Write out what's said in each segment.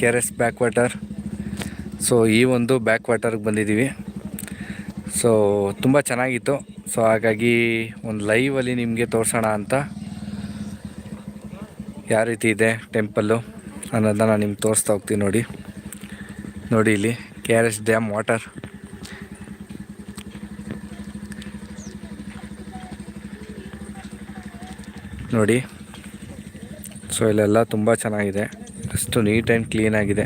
K R S back water so ಈ ಒಂದು back ವಾಟರ್ಗೆ ಬಂದಿದ್ದೀವಿ. ಸೊ ತುಂಬ ಚೆನ್ನಾಗಿತ್ತು. ಸೊ ಹಾಗಾಗಿ ಒಂದು ಲೈವಲ್ಲಿ ನಿಮಗೆ ತೋರಿಸೋಣ ಅಂತ ಯಾವ ರೀತಿ ಇದೆ ಟೆಂಪಲ್ಲು ಅನ್ನೋದನ್ನ ನಾನು ನಿಮ್ಗೆ ತೋರಿಸ್ತಾ ಹೋಗ್ತೀನಿ ನೋಡಿ. ನೋಡಿ ಇಲ್ಲಿ K R S dam water ನೋಡಿ. ಸೊ ಇಲ್ಲೆಲ್ಲ ತುಂಬ ಚೆನ್ನಾಗಿದೆ. ಅಷ್ಟು ನೀಟ್ ಆ್ಯಂಡ್ ಕ್ಲೀನ್ ಆಗಿದೆ.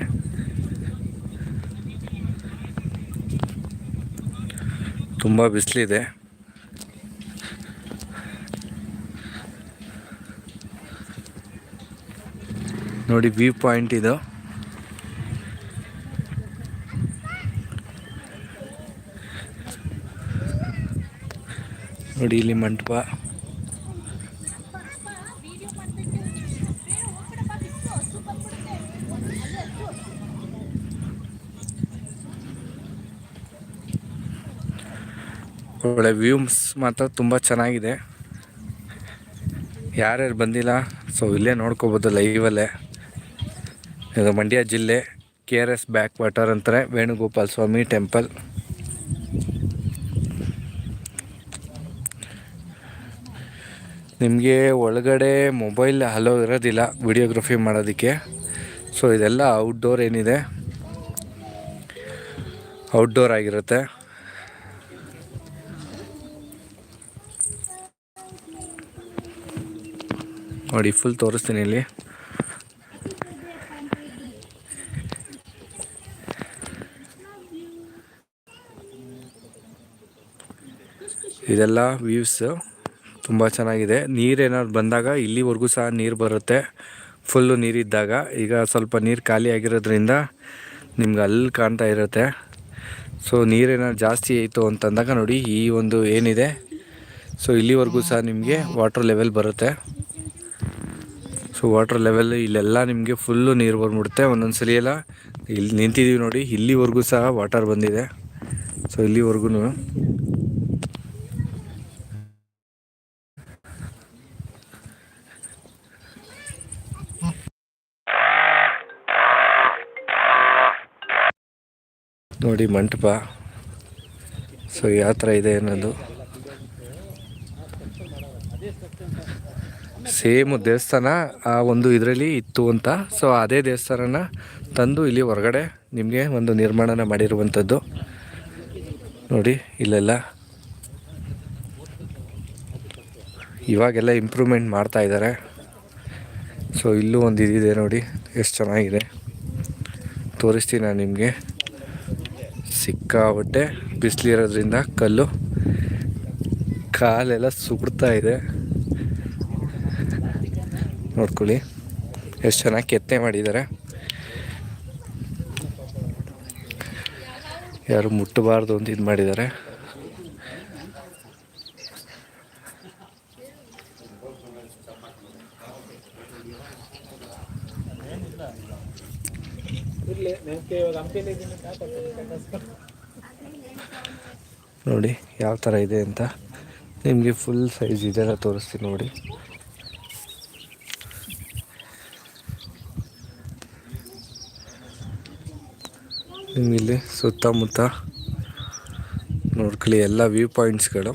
ತುಂಬ ಬಿಸಿಲಿದೆ. ನೋಡಿ ವ್ಯೂ ಪಾಯಿಂಟ್ ಇದು. ನೋಡಿ ಇಲ್ಲಿ ಮಂಟಪ. ಒಳ್ಳೆ ವ್ಯೂಮ್ಸ್ ಮಾತ್ರ ತುಂಬ ಚೆನ್ನಾಗಿದೆ. ಯಾರ್ಯಾರು ಬಂದಿಲ್ಲ ಸೊ ಇಲ್ಲೇ ನೋಡ್ಕೋಬೋದು ಲೈವಲ್ಲೇ ಇದು ಮಂಡ್ಯ ಜಿಲ್ಲೆ K R S back water ಅಂತಾರೆ, ವೇಣುಗೋಪಾಲ್ ಸ್ವಾಮಿ ಟೆಂಪಲ್ ನಿಮಗೆ ಒಳಗಡೆ ಮೊಬೈಲ್ ಹಲೋ ಇರೋದಿಲ್ಲ ವಿಡಿಯೋಗ್ರಫಿ ಮಾಡೋದಕ್ಕೆ. ಸೊ ಇದೆಲ್ಲ ಔಟ್ಡೋರ್ ಏನಿದೆ. ಔಟ್ಡೋರ್ ಆಗಿರುತ್ತೆ. ನೋಡಿ ಫುಲ್ ತೋರಿಸ್ತೀನಿ ಇಲ್ಲಿ. ಇದೆಲ್ಲ ವ್ಯೂಸ್ ತುಂಬ ಚೆನ್ನಾಗಿದೆ. ನೀರೇನಾದ್ರು ಬಂದಾಗ ಇಲ್ಲಿವರೆಗೂ ಸಹ ನೀರು ಬರುತ್ತೆ. ಫುಲ್ಲು ನೀರಿದ್ದಾಗ ಈಗ ಸ್ವಲ್ಪ ನೀರು ಖಾಲಿ ಆಗಿರೋದ್ರಿಂದ ನಿಮ್ಗೆ ಅಲ್ಲಿ ಕಾಣ್ತಾ ಇರುತ್ತೆ. ಸೊ ನೀರೇನಾದ್ರು ಜಾಸ್ತಿ ಆಯಿತು ಅಂತಂದಾಗ ನೋಡಿ, ಈ ಒಂದು ಏನಿದೆ. ಸೊ ಇಲ್ಲಿವರೆಗೂ ಸಹ ನಿಮಗೆ ವಾಟರ್ ಲೆವೆಲ್ ಬರುತ್ತೆ. ಸೊ ವಾಟರ್ ಲೆವೆಲ್ ಇಲ್ಲೆಲ್ಲ ನಿಮಗೆ ಫುಲ್ಲು ನೀರು ಬಂದ್ಬಿಡುತ್ತೆ ಒಂದೊಂದು ಸಲ ಎಲ್ಲ ಇಲ್ಲಿ ನಿಂತಿದ್ದೀವಿ ನೋಡಿ, ಇಲ್ಲಿವರೆಗೂ ಸಹ ವಾಟರ್ ಬಂದಿದೆ. ಸೊ ಇಲ್ಲಿವರೆಗೂ ನೋಡಿ, ಮಂಟಪ. ಸೊ ಯಾವ ಥರ ಇದೆ ಅನ್ನೋದು. ಸೇಮ್ ದೇವಸ್ಥಾನ, ಆ ಒಂದು ಇದರಲ್ಲಿ ಇತ್ತು ಅಂತ. ಸೊ ಅದೇ ದೇವಸ್ಥಾನನ ತಂದು ಇಲ್ಲಿ ಹೊರಗಡೆ ನಿಮಗೆ ಒಂದು ನಿರ್ಮಾಣನ ಮಾಡಿರುವಂಥದ್ದು. ನೋಡಿ, ಇಲ್ಲೆಲ್ಲ ಇವಾಗೆಲ್ಲ ಇಂಪ್ರೂವ್ಮೆಂಟ್ ಮಾಡ್ತಾ ಇದ್ದಾರೆ. ಸೊ ಇಲ್ಲೂ ಒಂದು ಇದಿದೆ ನೋಡಿ, ಎಷ್ಟು ಚೆನ್ನಾಗಿದೆ. ತೋರಿಸ್ತೀನಿ ನಾನು ನಿಮಗೆ? ಸಿಕ್ಕಾಬಟ್ಟೆ ಬಿಸಿಲಿರೋದ್ರಿಂದ ಕಲ್ಲು, ಕಾಲೆಲ್ಲ ಸುಡ್ತಾ ಇದೆ. ನೋಡ್ಕೊಳ್ಳಿ. ಎಷ್ಟು ಚೆನ್ನಾಗಿ ಕೆತ್ತನೆ ಮಾಡಿದ್ದಾರೆ ಯಾರು ಮುಟ್ಟಬಾರ್ದು ಅಂತ ಇದು ಮಾಡಿದ್ದಾರೆ ನೋಡಿ, ಯಾವ ಥರ ಇದೆ ಅಂತ. ನಿಮಗೆ ಫುಲ್ ಸೈಜ್ ಇದೆಲ್ಲ ತೋರಿಸ್ತೀನಿ ನೋಡಿ. ನಿಮಗಿಲ್ಲಿ ಸುತ್ತಮುತ್ತ ನೋಡ್ಕೊಳ್ಳಿ ಎಲ್ಲ ವ್ಯೂ ಪಾಯಿಂಟ್ಸ್ಗಳು.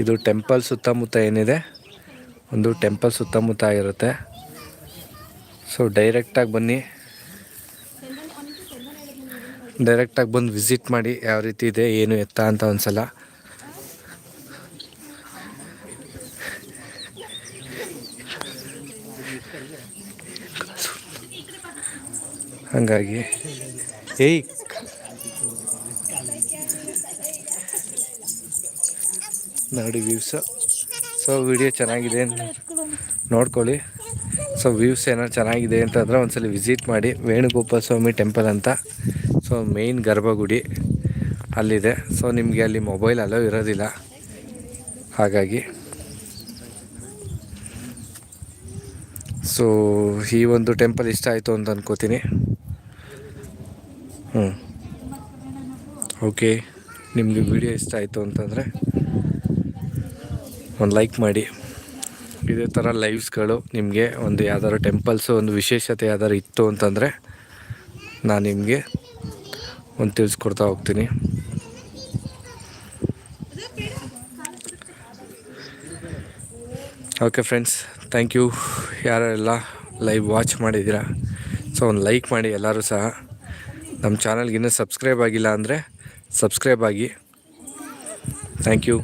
ಇದು ಟೆಂಪಲ್ ಸುತ್ತಮುತ್ತ ಏನಿದೆ? ಒಂದು ಟೆಂಪಲ್ ಸುತ್ತಮುತ್ತ ಆಗಿರುತ್ತೆ. ಸೊ ಡೈರೆಕ್ಟಾಗಿ ಬನ್ನಿ. ಡೈರೆಕ್ಟಾಗಿ ಬಂದು ವಿಸಿಟ್ ಮಾಡಿ ಯಾವ ರೀತಿ ಇದೆ, ಏನು ಎತ್ತ ಅಂತ ಒಂದ್ಸಲ. ಹಂಗಾಗಿ. ಏಯ್! ನೋಡಿ ವ್ಯೂಸ. ಸೊ ವಿಡಿಯೋ ಚೆನ್ನಾಗಿದೆ. ನೋಡ್ಕೊಳ್ಳಿ. ಸೊ ವ್ಯೂಸ್ ಏನಾರು ಚೆನ್ನಾಗಿದೆ ಅಂತಂದರೆ ಒಂದ್ಸಲ ವಿಸಿಟ್ ಮಾಡಿ ವೇಣುಗೋಪಾಲ ಸ್ವಾಮಿ ಟೆಂಪಲ್ ಅಂತ. ಸೊ ಮೇಯ್ನ್ ಗರ್ಭಗುಡಿ ಅಲ್ಲಿದೆ. ಸೊ ನಿಮಗೆ ಅಲ್ಲಿ ಮೊಬೈಲ್ ಅಲೋ ಇರೋದಿಲ್ಲ. ಹಾಗಾಗಿ. ಸೊ ಈ ಒಂದು ಟೆಂಪಲ್ ಇಷ್ಟ ಆಯಿತು ಅಂತ ಅನ್ಕೋತೀನಿ. ಹ್ಞೂ ಓಕೆ ನಿಮಗೆ ವಿಡಿಯೋ ಇಷ್ಟ ಆಯಿತು ಅಂತಂದರೆ ಒಂದು ಲೈಕ್ ಮಾಡಿ. ಇದೇ ಥರ ಲೈವ್ಸ್ಗಳು ನಿಮಗೆ ಒಂದು ಯಾವ್ದಾದ್ರು ಟೆಂಪಲ್ಸು ಒಂದು ವಿಶೇಷತೆ ಯಾವ್ದಾರು ಇತ್ತು ಅಂತಂದರೆ ನಾನು ನಿಮಗೆ ಒಂದು ತಿಳಿಸ್ಕೊಡ್ತಾ ಹೋಗ್ತೀನಿ. ಓಕೆ ಫ್ರೆಂಡ್ಸ್ ಥ್ಯಾಂಕ್ ಯು ಯಾರೆಲ್ಲ ಲೈವ್ ವಾಚ್ ಮಾಡಿದ್ದೀರಾ? ಸೊ ಒಂದು ಲೈಕ್ ಮಾಡಿ ಎಲ್ಲರೂ ಸಹ. ನಮ್ಮ ಚಾನಲ್ಗಿನ್ನೂ ಸಬ್ಸ್ಕ್ರೈಬ್ ಆಗಿಲ್ಲ ಅಂದರೆ ಸಬ್ಸ್ಕ್ರೈಬ್ ಆಗಿ. Thank you